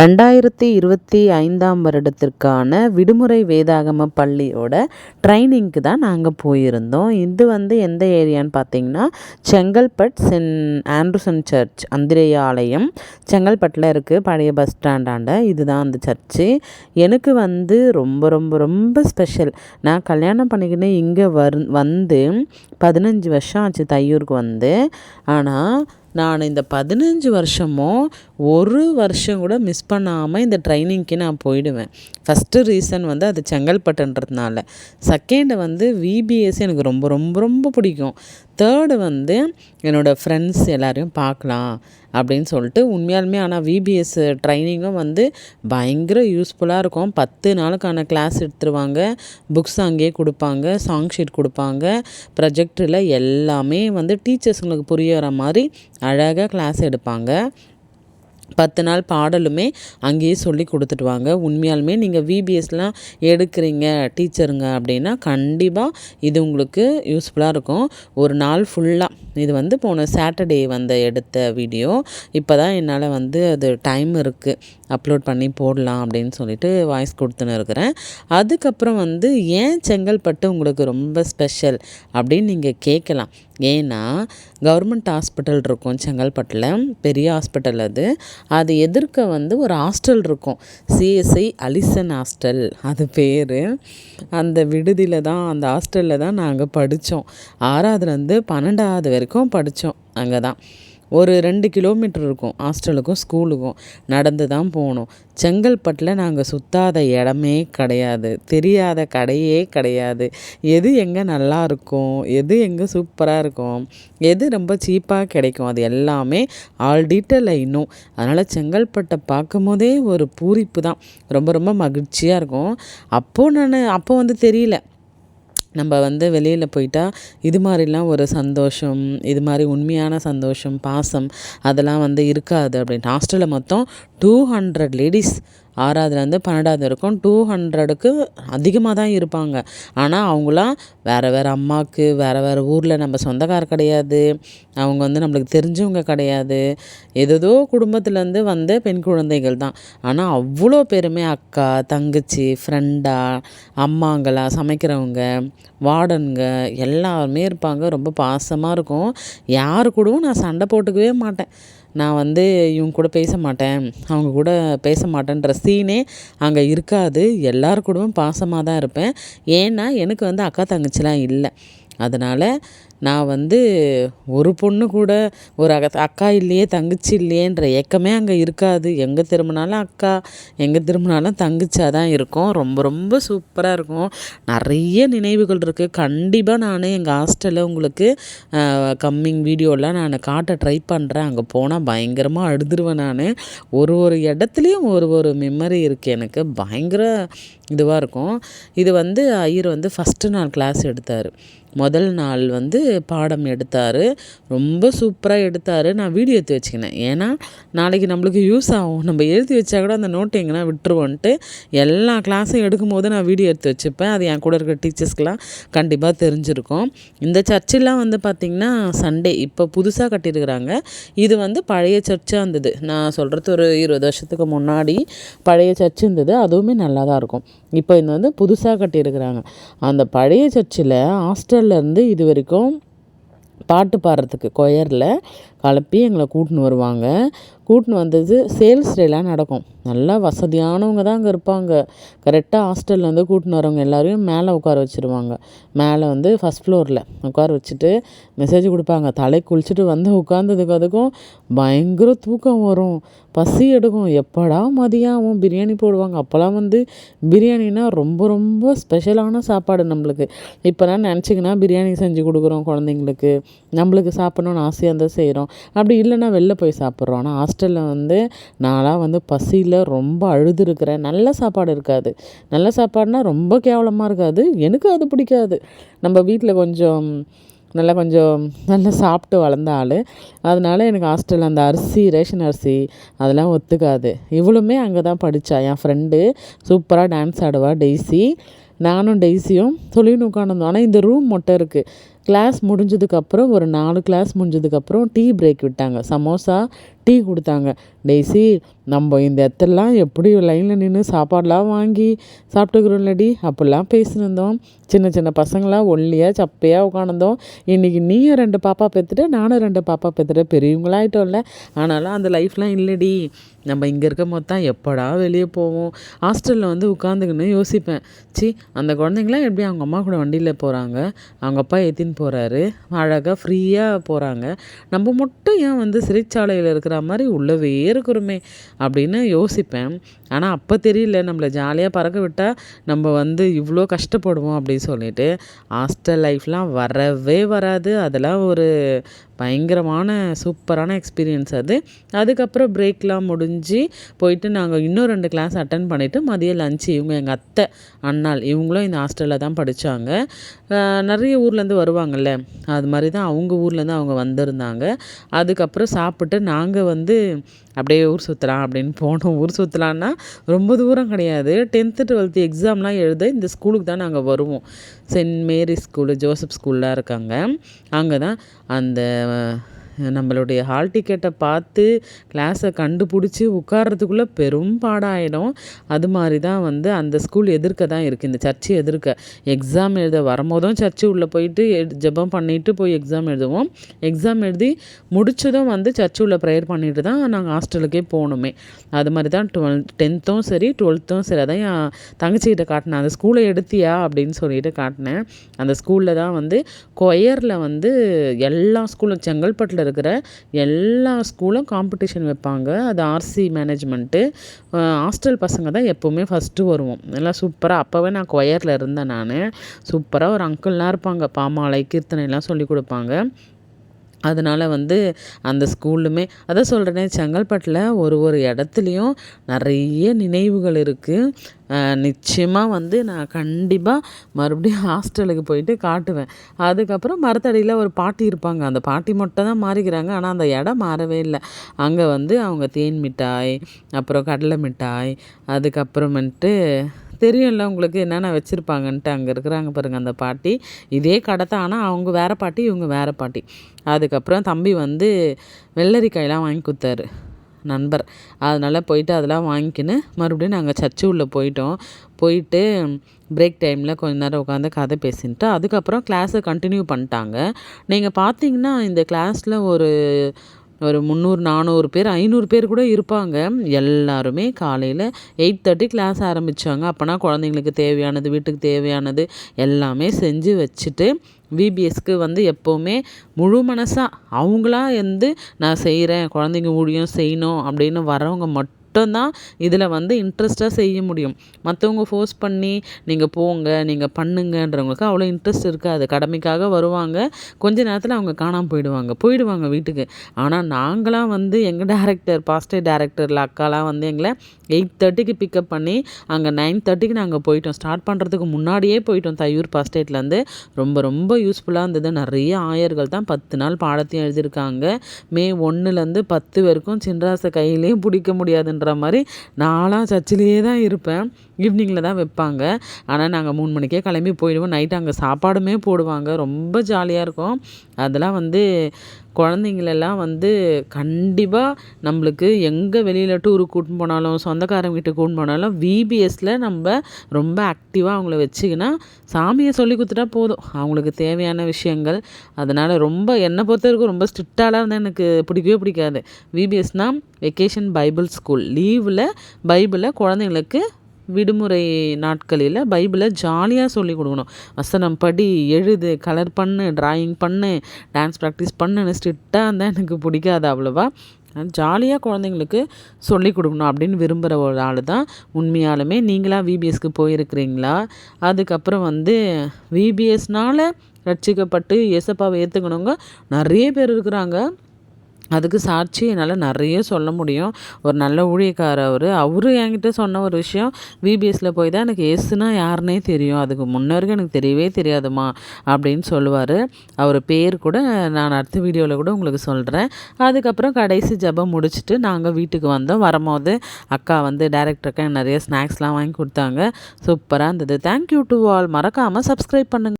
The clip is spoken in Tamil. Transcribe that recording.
ரெண்டாயிரத்தி இருபத்தி ஐந்தாம் வருடத்திற்கான விடுமுறை வேதாகம பள்ளியோட ட்ரைனிங்க்கு தான் நாங்கள் போயிருந்தோம். இது வந்து எந்த ஏரியான்னு பார்த்தீங்கன்னா செங்கல்பட் சென் ஆண்ட்ரூசன் சர்ச் அந்திரேய ஆலயம் செங்கல்பட்டில் இருக்குது பழைய பஸ் ஸ்டாண்டாண்ட. இதுதான் அந்த சர்ச்சு. எனக்கு வந்து ரொம்ப ரொம்ப ரொம்ப ஸ்பெஷல். நான் கல்யாணம் பண்ணிக்கின்னு இங்கே வரு வந்து பதினஞ்சு வருஷம் ஆச்சு தையூருக்கு வந்து. ஆனால் நான் இந்த பதினஞ்சு வருஷமும் ஒரு வருஷம் கூட மிஸ் பண்ணாமல் இந்த ட்ரைனிங்க்கு நான் போயிடுவேன். ஃபஸ்ட்டு ரீசன் வந்து அது செங்கல்பட்டுன்றதுனால. செகண்டு வந்து விபிஎஸ் எனக்கு ரொம்ப ரொம்ப ரொம்ப பிடிக்கும். தேர்டு வந்து என்னோடய ஃப்ரெண்ட்ஸ் எல்லோரையும் பார்க்கலாம். அப்படின்னு சொல்லிட்டு உண்மையாலுமே ஆனால் விபிஎஸ் ட்ரைனிங்கும் வந்து பயங்கர யூஸ்ஃபுல்லாக இருக்கும். பத்து நாளுக்கான கிளாஸ் எடுத்துருவாங்க. புக்ஸ் அங்கேயே கொடுப்பாங்க. சாங் ஷீட் கொடுப்பாங்க. ப்ரொஜெக்டரில் எல்லாமே வந்து டீச்சர்ஸுங்களுக்கு புரியற மாதிரி அழகாக கிளாஸ் எடுப்பாங்க. பத்து நாள் பாடலுமே அங்கேயே சொல்லி கொடுத்துட்டு வாங்க உண்மையாலுமே நீங்கள் விபிஎஸ்லாம் எடுக்கிறீங்க டீச்சருங்க அப்படின்னா கண்டிப்பாக இது உங்களுக்கு யூஸ்ஃபுல்லாக இருக்கும். ஒரு நாள் ஃபுல்லாக இது வந்து போன சாட்டர்டே வந்த எடுத்த வீடியோ இப்போ தான் என்னால் வந்து அது டைம் இருக்குது அப்லோட் பண்ணி போடலாம் அப்படின்னு சொல்லிட்டு வாய்ஸ் கொடுத்துன்னு இருக்கிறேன். அதுக்கப்புறம் வந்து ஏன் செங்கல்பட்டு உங்களுக்கு ரொம்ப ஸ்பெஷல் அப்படின்னு நீங்கள் கேட்கலாம். ஏன்னா கவர்மெண்ட் ஹாஸ்பிட்டல் இருக்கும் செங்கல்பட்டில். பெரிய ஹாஸ்பிட்டல் அது. அது எதிர்க்க வந்து ஒரு ஹாஸ்டல் இருக்கும். சிஎஸ்ஐ அலிசன் ஹாஸ்டல் அது பேர். அந்த விடுதியில் தான் அந்த ஹாஸ்டலில் தான் நாங்கள் படித்தோம் ஆறாவதுலேருந்து பன்னெண்டாவது வரைக்கும் படித்தோம் அங்கே தான் ஒரு ரெண்டு கிலோமீட்டர் இருக்கும். ஹாஸ்டலுக்கும் ஸ்கூலுக்கும் நடந்து தான் போகணும். செங்கல்பட்டில் நாங்கள் சுற்றாத இடமே கிடையாது. தெரியாத கடையே கிடையாது. எது எங்கே நல்லா இருக்கும்? எது எங்கே சூப்பராக இருக்கும்? எது ரொம்ப சீப்பாக கிடைக்கும்? அது எல்லாமே ஆல் டீட்டெயில் இன்னும். அதனால் செங்கல்பட்டை பார்க்கும் போதே ஒரு பூரிப்பு தான். ரொம்ப ரொம்ப மகிழ்ச்சியாக இருக்கும். அப்போது நான் அப்போ வந்து தெரியல. நம்ம வந்து வெளியில் போயிட்டால் இது மாதிரிலாம் ஒரு சந்தோஷம் இது மாதிரி உண்மையான சந்தோஷம் பாசம் அதெல்லாம் வந்து இருக்காது அப்படின்னு ஹாஸ்டலில் மொத்தம் டூ ஹண்ட்ரட் லேடிஸ் ஆறாவதுலேருந்து பன்னெண்டாவது வரைக்கும் டூ ஹண்ட்ரடுக்கு அதிகமாக தான் இருப்பாங்க. ஆனால் அவங்களாம் வேறு வேறு அம்மாவுக்கு வேறு வேறு ஊரில் நம்ம சொந்தக்கார கிடையாது. அவங்க வந்து நம்மளுக்கு தெரிஞ்சவங்க கிடையாது. ஏதோ குடும்பத்துலேருந்து வந்த பெண் குழந்தைகள் தான். ஆனால் அவ்வளோ பேருமே அக்கா தங்கச்சி ஃப்ரெண்டா அம்மாங்களா சமைக்கிறவங்க வார்டனுங்க எல்லாருமே இருப்பாங்க. ரொம்ப பாசமாக இருக்கும். யாரு கூடவும் நான் சண்டை போட்டுக்கவே மாட்டேன். நான் வந்து இவங்க கூட பேச மாட்டேன். அவங்க கூட பேச மாட்டேன்ற சீனே அங்கே இருக்காது. எல்லார் கூடவும் பாசமாக தான் இருப்பேன். ஏன்னா எனக்கு வந்து அக்கா தங்கச்சிலாம் இல்லை. அதனால் நான் வந்து ஒரு பொண்ணு கூட ஒரு அக்கா இல்லையே தங்கச்சி இல்லையேன்ற ஏக்கமே அங்கே இருக்காது. எங்கே திரும்பினாலும் அக்கா எங்கே திரும்பினாலும் தங்கச்சியாக தான் இருக்கும். ரொம்ப ரொம்ப சூப்பராக இருக்கும். நிறைய நினைவுகள் இருக்குது கண்டிப்பாக நான் எங்கள் ஹாஸ்டலில் உங்களுக்கு கம்மிங் வீடியோலாம் நான் காட்ட ட்ரை பண்ணுறேன் அங்கே போனால் பயங்கரமாக அழுதுருவேன் நான். ஒரு ஒரு இடத்துலையும் ஒரு ஒரு மெமரி இருக்குது எனக்கு பயங்கர இதுவாக இருக்கும். இது வந்து ஐயர் வந்து ஃபஸ்ட்டு நாள் கிளாஸ் எடுத்தார். முதல் நாள் வந்து பாடம் எடுத்தார். ரொம்ப சூப்பராக எடுத்தார். நான் வீடியோ எடுத்து வச்சுக்கினேன். ஏன்னா நாளைக்கு நம்மளுக்கு யூஸ் ஆகும். நம்ம எழுதி வச்சா கூட அந்த நோட்டு எங்கன்னா விட்டுருவோன்ட்டு எல்லா கிளாஸும் எடுக்கும்போது நான் வீடியோ எடுத்து வச்சுப்பேன். அது என் கூட இருக்கிற டீச்சர்ஸ்க்கெலாம் கண்டிப்பாக தெரிஞ்சிருக்கும். இந்த சர்ச்செல்லாம் வந்து பார்த்திங்கன்னா சண்டே இப்போ புதுசாக கட்டியிருக்கிறாங்க. இது வந்து பழைய சர்ச்சாக இருந்தது. நான் சொல்கிறது ஒரு இருபது வருஷத்துக்கு முன்னாடி பழைய சர்ச் இருந்தது. அதுவுமே நல்லா தான் இருக்கும். இப்போ இது வந்து புதுசாக கட்டியிருக்கிறாங்க. அந்த பழைய சர்ச்சில் ஹாஸ்டல்லேருந்து இது வரைக்கும் பாட்டு பாடுறதுக்கு கொயரில் கலப்பி எங்களை கூட்டின்னு வருவாங்க. கூட்டின்னு வந்தது சேல்ஸ் டேலாம் நடக்கும். நல்லா வசதியானவங்க தான் அங்கே இருப்பாங்க. கரெக்டாக ஹாஸ்டல்லேருந்து வந்து கூட்டின்னு வரவங்க எல்லோரையும் மேலே உட்கார வச்சுருவாங்க. மேலே வந்து ஃபஸ்ட் ஃப்ளோரில் உட்கார வச்சுட்டு மெசேஜ் கொடுப்பாங்க. தலை குளிச்சுட்டு வந்து உட்காந்ததுக்கு அதுக்கும் பயங்கர தூக்கம் வரும். பசி எடுக்கும். எப்படா மதியம் பிரியாணி போடுவாங்க. அப்போல்லாம் வந்து பிரியாணினா ரொம்ப ரொம்ப ஸ்பெஷலான சாப்பாடு நம்மளுக்கு. இப்போலாம் நான் நினச்சிங்கன்னா பிரியாணி செஞ்சு கொடுக்குறோம் குழந்தைங்களுக்கு. நம்மளுக்கு சாப்பிட்ணுன்னு ஆசையாக இருந்தால் செய்கிறோம் அப்படி இல்லைன்னா வெளில போய் சாப்பிட்றோம். ஆனால் ஹாஸ்டலில் வந்து நான்லாம் வந்து பசியில் ரொம்ப அழுதுருக்கிறேன். நல்ல சாப்பாடு இருக்காது. நல்ல சாப்பாடுனா ரொம்ப கேவலமாக இருக்காது. எனக்கு அது பிடிக்காது. நம்ம வீட்டில் கொஞ்சம் நல்லா கொஞ்சம் நல்லா சாப்பிட்டு வளர்ந்த ஆள். அதனால எனக்கு ஹாஸ்டலில் அந்த அரிசி ரேஷன் அரிசி அதெல்லாம் ஒத்துக்காது. இவளுமே அங்கே தான் படித்தா என் ஃப்ரெண்டு சூப்பராக டான்ஸ் ஆடுவாள் டெய்ஸி நானும் டெய்ஸியும் சொல்லின்னு உட்காந்துருந்தோம் ஆனால் இந்த ரூம் மட்டும் இருக்குது கிளாஸ் முடிஞ்சதுக்கப்புறம் ஒரு நாலு கிளாஸ் முடிஞ்சதுக்கப்புறம் டீ பிரேக் விட்டாங்க. சமோசா டீ கொடுத்தாங்க. டெய்ஸி நம்ம இந்த இடத்துலலாம் எப்படி லைனில் நின்று சாப்பாடெலாம் வாங்கி சாப்பிட்டுக்கிறோம்லடி? அப்படிலாம் பேசினிருந்தோம். சின்ன சின்ன பசங்களாம் ஒல்லியாக சப்பையாக உட்காந்துருந்தோம் இன்றைக்கி நீயும் ரெண்டு பாப்பா பெற்றுட்டு நானும் ரெண்டு பாப்பா பெற்றுட்டு பெரியவங்களாயிட்டோம்ல. ஆனாலும் அந்த லைஃப்லாம் இல்லைடி. நம்ம இங்கே இருக்கும் போது தான் எப்படா வெளியே போவோம்? ஹாஸ்டலில் வந்து உட்காந்துக்கின்னு யோசிப்பேன். சி அந்த குழந்தைங்களாம் எப்படி அவங்க அம்மா கூட வண்டியில் போகிறாங்க அவங்க அப்பா ஏற்றின்னு போகிறாரு அழகாக ஃப்ரீயாக போகிறாங்க நம்ம மட்டும் ஏன் வந்து சிறைச்சாலையில் இருக்கிற மாதிரி உள்ளவே இருக்கிறோமே? அப்படின்னு யோசிப்பேன். ஆனால் அப்போ தெரியல. நம்மளை ஜாலியாக பறக்க விட்டால் நம்ம வந்து இவ்வளோ கஷ்டப்படுவோம் அப்படின்னு சொல்லிட்டு ஹாஸ்டல் லைஃப்லாம் வரவே வராது. அதெல்லாம் ஒரு பயங்கரமான சூப்பரான எக்ஸ்பீரியன்ஸ் அது. அதுக்கப்புறம் பிரேக்லாம் முடிஞ்சு போயிட்டு நாங்கள் இன்னும் ரெண்டு கிளாஸ் அட்டன் பண்ணிவிட்டு மதியம் லஞ்சு இவங்க எங்கள் அத்தை அண்ணாள் இவங்களும் இந்த ஹாஸ்டலில் தான் படித்தாங்க நிறைய ஊர்லேருந்து வருவாங்கள்ல அது மாதிரி தான் அவங்க ஊர்லேருந்து அவங்க வந்திருந்தாங்க. அதுக்கப்புறம் சாப்பிட்டு நாங்கள் வந்து அப்படியே ஊர் சுற்றலாம் அப்படின்னு போனோம். ஊர் சுற்றலான்னா ரொம்ப தூரம் கிடையாது. டென்த்து டுவெல்த்து எக்ஸாம்லாம் எழுத இந்த ஸ்கூலுக்கு தான் நாங்கள் வருவோம். சென்ட் மேரி ஸ்கூலு ஜோசப் ஸ்கூல்லாம் இருக்காங்க. அங்கே தான் அந்த நம்மளுடைய ஹால் டிக்கெட்டை பார்த்து கிளாஸை கண்டுபிடிச்சி உட்கார்றதுக்குள்ளே பெரும் பாடாயிடும். அது மாதிரி தான் வந்து அந்த ஸ்கூல் எதிர்க்க தான் இருக்குது இந்த சர்ச்சு எதிர்க்க. எக்ஸாம் எழுத வரும்போதும் சர்ச்சு உள்ளே போயிட்டு ஜெபம் பண்ணிவிட்டு போய் எக்ஸாம் எழுதுவோம். எக்ஸாம் எழுதி முடிச்சதும் வந்து சர்ச்சு உள்ளே ப்ரேயர் பண்ணிட்டு தான் நாங்கள் ஹாஸ்டலுக்கே போகணுமே. அது மாதிரி தான் டுவெல் டென்த்தும் சரி டுவெல்த்தும் சரி. அதான் என் தங்கச்சிக்கிட்ட காட்டினேன். அந்த ஸ்கூலை எடுத்தியா அப்படின்னு சொல்லிட்டு காட்டினேன். அந்த ஸ்கூலில் தான் வந்து கொயரில் வந்து எல்லா ஸ்கூலும் செங்கல்பட்டில் இருக்கிற எல்லா ஸ்கூலும் காம்படிஷன் வைப்பாங்க. அது ஆர்சி மேனேஜ்மெண்ட்டு ஹாஸ்டல் பசங்க தான் எப்போவுமே ஃபஸ்ட்டு வருவோம். நல்லா சூப்பராக அப்போவே நான் கொயரில் இருந்தேன் நான். சூப்பராக ஒரு அங்கிள்லாம் இருப்பாங்க. பாமாலை கீர்த்தனைலாம் சொல்லி கொடுப்பாங்க. அதனால் வந்து அந்த ஸ்கூலுமே அதான் சொல்கிறேனே செங்கல்பட்டில் ஒரு ஒரு இடத்துலையும் நிறைய நினைவுகள் இருக்குது நிச்சயமாக வந்து நான் கண்டிப்பாக மறுபடியும் ஹாஸ்டலுக்கு போயிட்டு காட்டுவேன். அதுக்கப்புறம் மரத்தடியில் ஒரு பாட்டி இருப்பாங்க. அந்த பாட்டி மட்டும் தான் மாறிக்கிறாங்க. ஆனால் அந்த இடம் மாறவே இல்லை. அங்கே வந்து அவங்க தேன் மிட்டாய் அப்புறம் கடலை மிட்டாய் அதுக்கப்புறமேட்டு தெரியும்ல உங்களுக்கு என்னென்ன வச்சுருப்பாங்கன்ட்டு. அங்கே இருக்கிறாங்க பாருங்கள் அந்த பாட்டி. இதே கடை தான் ஆனால் அவங்க வேறு பாட்டி இவங்க வேறு பாட்டி. அதுக்கப்புறம் தம்பி வந்து வெள்ளரிக்காயெலாம் வாங்கி கொடுத்தாரு. நண்பர். அதனால் போயிட்டு அதெல்லாம் வாங்கிக்கின்னு மறுபடியும் நாங்கள் சர்ச்சு உள்ளே போயிட்டோம். போயிட்டு பிரேக் டைமில் கொஞ்ச நேரம் உட்காந்து கதை பேசின்ட்டு அதுக்கப்புறம் கிளாஸை கண்டினியூ பண்ணிட்டாங்க. நீங்கள் பார்த்தீங்கன்னா இந்த கிளாஸில் ஒரு ஒரு முந்நூறு நானூறு பேர் ஐநூறு பேர் கூட இருப்பாங்க. எல்லாருமே காலையில் எயிட் தேர்ட்டி கிளாஸ் ஆரம்பித்தாங்க அப்போனா குழந்தைங்களுக்கு தேவையானது வீட்டுக்கு தேவையானது எல்லாமே செஞ்சு வச்சுட்டு விபிஎஸ்க்கு வந்து எப்போவுமே முழு மனசாக அவங்களா வந்து நான் செய்கிறேன் குழந்தைங்க ஊழியம் செய்யணும் அப்படின்னு வரவங்க மட்டும் மட்டும்தான் இதில் வந்து இன்ட்ரெஸ்ட்டாக செய்ய முடியும். மற்றவங்க ஃபோர்ஸ் பண்ணி நீங்கள் போங்க நீங்கள் பண்ணுங்கன்றவங்களுக்கு அவ்வளோ இன்ட்ரெஸ்ட் இருக்காது. கடமைக்காக வருவாங்க. கொஞ்ச நேரத்தில் அவங்க காணாமல் போயிடுவாங்க. போயிடுவாங்க வீட்டுக்கு. ஆனால் நாங்களாம் வந்து எங்கள் டேரக்டர் பாஸ்டர் டேரக்டரில் அக்காலாம் வந்து எங்களை எயிட் தேர்ட்டிக்கு பிக்கப் பண்ணி அங்கே நைன் தேர்ட்டிக்கு நாங்கள் போயிட்டோம். ஸ்டார்ட் பண்ணுறதுக்கு முன்னாடியே போயிட்டோம் தையூர் பாஸ்டேட்லேருந்து ரொம்ப ரொம்ப யூஸ்ஃபுல்லாக இருந்தது. நிறைய ஆயர்கள் தான் பத்து நாள் பாடத்தையும் எழுதியிருக்காங்க. மே ஒன்றுலேருந்து பத்து வரைக்கும் சின்ராசை கையிலையும் பிடிக்க முடியாதுன்ற பண்ணுற மாதிரி நான்லாம் சர்ச்சிலேயே தான் இருப்பேன். ஈவினிங்கில் தான் வைப்பாங்க. ஆனால் நாங்கள் மூணு மணிக்கே கிளம்பி போயிடுவோம். நைட்டு அங்கே சாப்பாடுமே போடுவாங்க. ரொம்ப ஜாலியாக இருக்கும். அதெல்லாம் வந்து குழந்தைங்களெல்லாம் வந்து கண்டிப்பாக நம்மளுக்கு எங்கே வெளியில் டூருக்கு கூட்டின்னு போனாலும் சொந்தக்காரங்க வீட்டுக்கு கூட்டின்னு போனாலும் விபிஎஸ்சில் நம்ம ரொம்ப ஆக்டிவாக அவங்கள வச்சுக்கினா சாமியை சொல்லி கொடுத்துட்டா போதும். அவங்களுக்கு தேவையான விஷயங்கள். அதனால் ரொம்ப என்னை பொறுத்த வரைக்கும் ரொம்ப ஸ்ட்ரிக்டாலாம் இருந்தால் எனக்கு பிடிக்கவே பிடிக்காது. விபிஎஸ்னால் வெக்கேஷன் பைபிள் ஸ்கூல் லீவில் பைபிளை குழந்தைங்களுக்கு விடுமுறை நாட்களில் பைபிளை ஜாலியாக சொல்லி கொடுக்கணும். வசனம் படி எழுது கலர் பண்ணு ட்ராயிங் பண்ணு டான்ஸ் ப்ராக்டிஸ் பண்ணுன்னு ஸ்ட்ரிக்டாக இருந்தால் எனக்கு பிடிக்காது அவ்வளோவா. ஜாலியாக குழந்தைங்களுக்கு சொல்லி கொடுக்கணும் அப்படின்னு விரும்புகிற ஒரு ஆள் தான் உண்மையாலுமே நீங்களாக விபிஎஸ்க்கு போயிருக்கிறீங்களா? அதுக்கப்புறம் வந்து விபிஎஸ்னால் ரட்சிக்கப்பட்டு இயேசப்பாவை ஏற்றுக்கணுங்க நிறைய பேர் இருக்கிறாங்க. அதுக்கு சாட்சி என்னால் நிறைய சொல்ல முடியும். ஒரு நல்ல ஊழியக்காரர் அவர். அவர் என்கிட்ட சொன்ன ஒரு விஷயம் விபிஎஸ்சில் போய் தான் எனக்கு ஏசுனா யாருன்னே தெரியும். அதுக்கு முன்ன வரைக்கும் எனக்கு தெரியவே தெரியாதுமா அப்படின்னு சொல்லுவார். அவர் பேர் கூட நான் அடுத்த வீடியோவில் கூட உங்களுக்கு சொல்கிறேன் அதுக்கப்புறம் கடைசி ஜபம் முடிச்சுட்டு நாங்கள் வீட்டுக்கு வந்தோம். வரும்போது அக்கா வந்து டேரக்டருக்கு நிறைய ஸ்நாக்ஸ்லாம் வாங்கி கொடுத்தாங்க. சூப்பராக இருந்தது. தேங்க்யூ டு ஆல் மறக்காமல் சப்ஸ்கிரைப் பண்ணுங்கள்